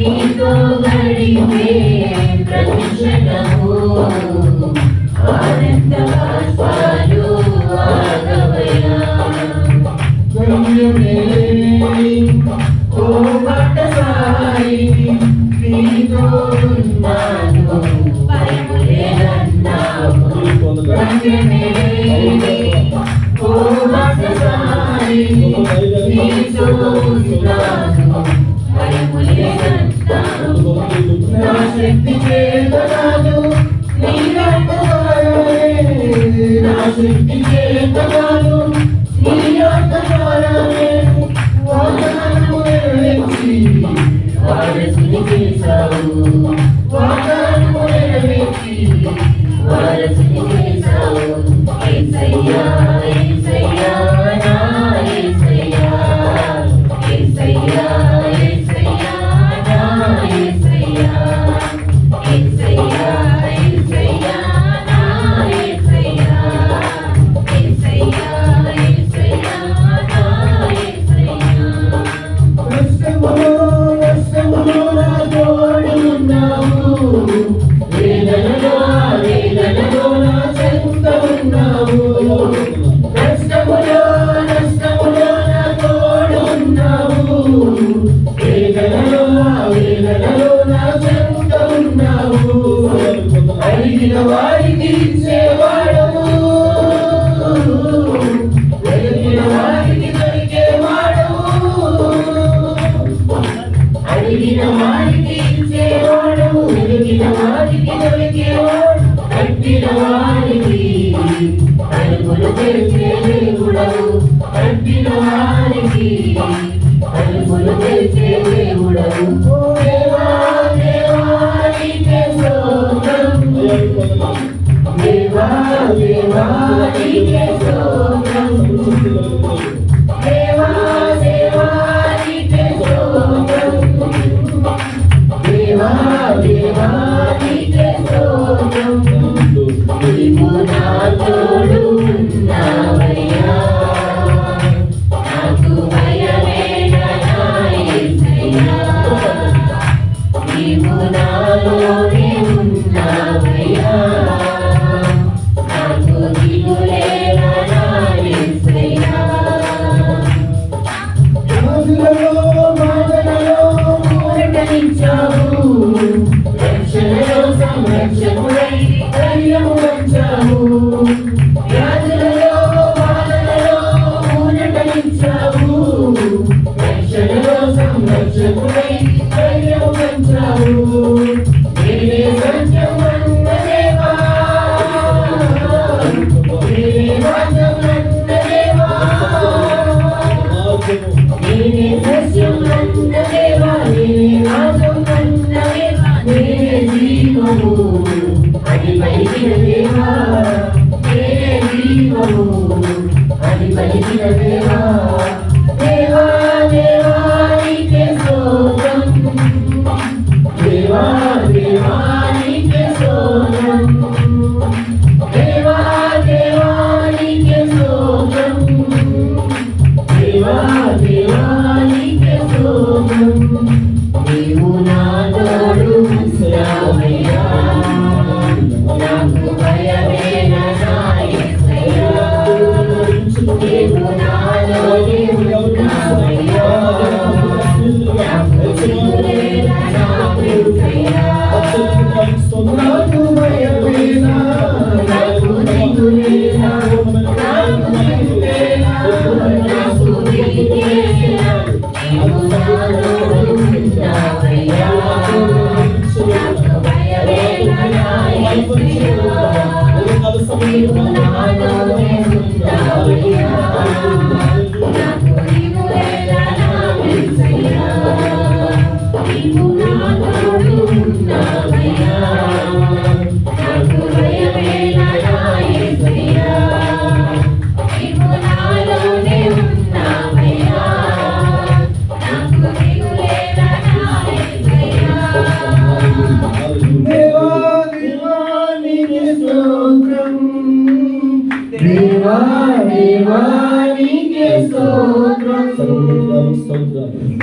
నీతో గడిపే ప్రతి క్షణము ఆనంద బాష్పాలు ఆగవయా గమ్యమే ఓ పట్టసాయి నీతో ఉన్నాను భయములే అన్నావు గమ్యమే ఓ పట్టసాయి నీతో ఉన్నాను What Lord. అలుపులు తెలిసే దేవుడవు.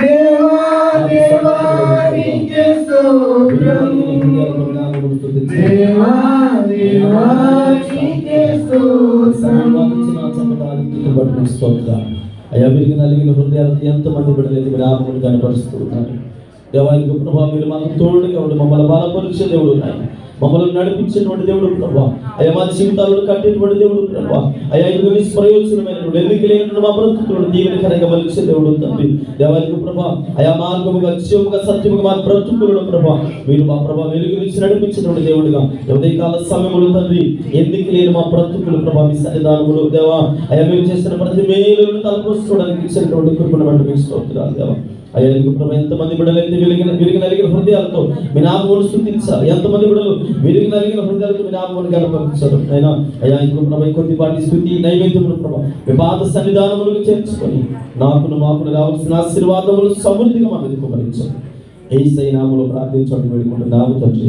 దేవా దేవా నీకే స్తోత్రం దేవా దేవా నీకే స్తోత్రం అయ్యా మీరు నలిగిన హృదయాలతో ఎంతమంది బిడ్డలైతే మీరు ఆత్మను కనపరుస్తూ ఉన్నారు దేవానికి ప్రభావ మీరు మాకు తోడు కాబట్టి మమ్మల్ని బలపరిచే దేవుడు ఉన్నాయి మమ్మల్ని నడిపించినటువంటి దేవుడు ప్రభా. అయ్యా మా జీవితాలను కట్టేటువంటి దేవుడు ప్రభా. అయ్యా ఇది నిష్ప్రయోజనమైనటువంటి ఎందుకు లేనటువంటి మా బ్రతుకులను దీవెనకరంగా మలిచే దేవుడు తండ్రి. దేవాలకు ప్రభా అయా మార్గముగా జీవముగా సత్యముగా మా బ్రతుకులను ప్రభా మీరు మా ప్రభా వెలుగునిచ్చి నడిపించినటువంటి దేవుడుగా. ఉదయకాల సమయములు తండ్రి ఎందుకు లేని మా బ్రతుకులు ప్రభా మీ సన్నిధానములు దేవా. అయా మేము చేసిన ప్రతి మేలులను తలపోసుకోవడానికి ఇచ్చినటువంటి కృపను బట్టి మీకు స్తోత్రాలు దేవా. అయ్యా ఇంకో ప్రభా ఎంతమంది అయితే విరిగిన విరిగి నలిగిన హృదయాలతో మీ నామమును స్థుతించాలి ఎంతమంది బిడ్డలు విరిగి నలిగిన హృదయాలతో మీ నామమును కనపరిచారు అయినా అయ్యా ఇంకో ప్రభా కొద్దిపాటి స్థుతి నైవేద్యములు ప్రభా మీ పాద సన్నిధానములకు చేర్చుకొని నాకును మాకును రావాల్సిన ఆశీర్వాదములు సమృద్ధిగా మా మీద కుమరించారు ఏ నామములు ప్రార్థించండి వేడుకుంటున్నాము తండ్రి.